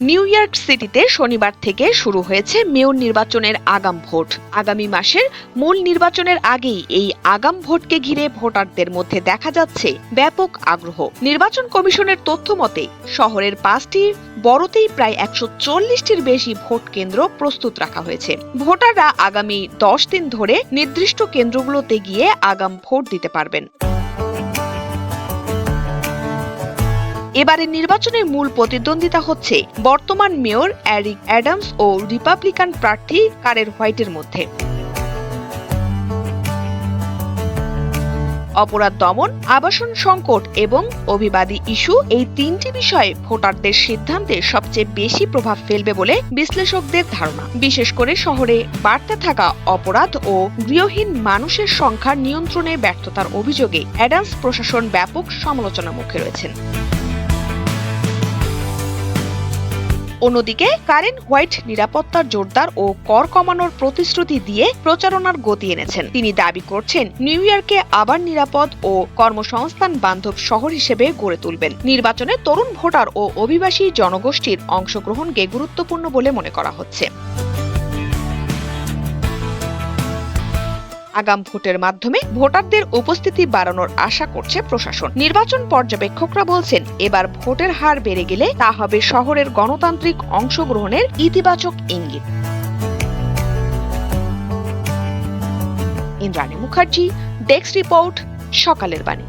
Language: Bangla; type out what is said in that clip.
নিউ ইয়র্ক সিটিতে শনিবার থেকে শুরু হয়েছে মেয়র নির্বাচনের আগাম ভোট। আগামী মাসের মূল নির্বাচনের আগেই এই আগাম ভোটকে ঘিরে ভোটারদের মধ্যে দেখা যাচ্ছে ব্যাপক আগ্রহ। নির্বাচন কমিশনের তথ্য মতে, শহরের পাঁচটি বড়তেই প্রায় একশো চল্লিশটির বেশি ভোট কেন্দ্র প্রস্তুত রাখা হয়েছে। ভোটাররা আগামী দশ দিন ধরে নির্দিষ্ট কেন্দ্রগুলোতে গিয়ে আগাম ভোট দিতে পারবেন। এবারের নির্বাচনের মূল প্রতিদ্বন্দ্বিতা হচ্ছে বর্তমান মেয়র অ্যারিক অ্যাডামস ও রিপাবলিকান প্রার্থী কারের হোয়াইটের মধ্যে। অপরাধ দমন, আবাসন সংকট এবং অভিবাদী ইস্যু এই তিনটি বিষয়ে ভোটারদের সিদ্ধান্তে সবচেয়ে বেশি প্রভাব ফেলবে বলে বিশ্লেষকদের ধারণা। বিশেষ করে শহরে বাড়তে থাকা অপরাধ ও গৃহহীন মানুষের সংখ্যা নিয়ন্ত্রণে ব্যর্থতার অভিযোগে অ্যাডান্স প্রশাসন ব্যাপক সমালোচনার মুখে রয়েছেন। অন্যদিকে, কারেন হোয়াইট নিরাপত্তার জোরদার ও কর কমানোর প্রতিশ্রুতি দিয়ে প্রচারণার গতি এনেছেন। তিনি দাবি করছেন, নিউ ইয়র্কে আবার নিরাপদ ও কর্মসংস্থান বান্ধব শহর হিসেবে গড়ে তুলবেন। নির্বাচনে তরুণ ভোটার ও অভিবাসী জনগোষ্ঠীর অংশগ্রহণকে গুরুত্বপূর্ণ বলে মনে করা হচ্ছে। আগাম ভোটের মাধ্যমে ভোটারদের উপস্থিতি বাড়ানোর আশা করছে প্রশাসন। নির্বাচন পর্যবেক্ষকরা বলছেন, এবার ভোটের হার বেড়ে গেলে তা হবে শহরের গণতান্ত্রিক অংশগ্রহণের ইতিবাচক ইঙ্গিত। ইন্দ্রাণী মুখার্জি, ডেস্ক রিপোর্ট, সকালের বাণী।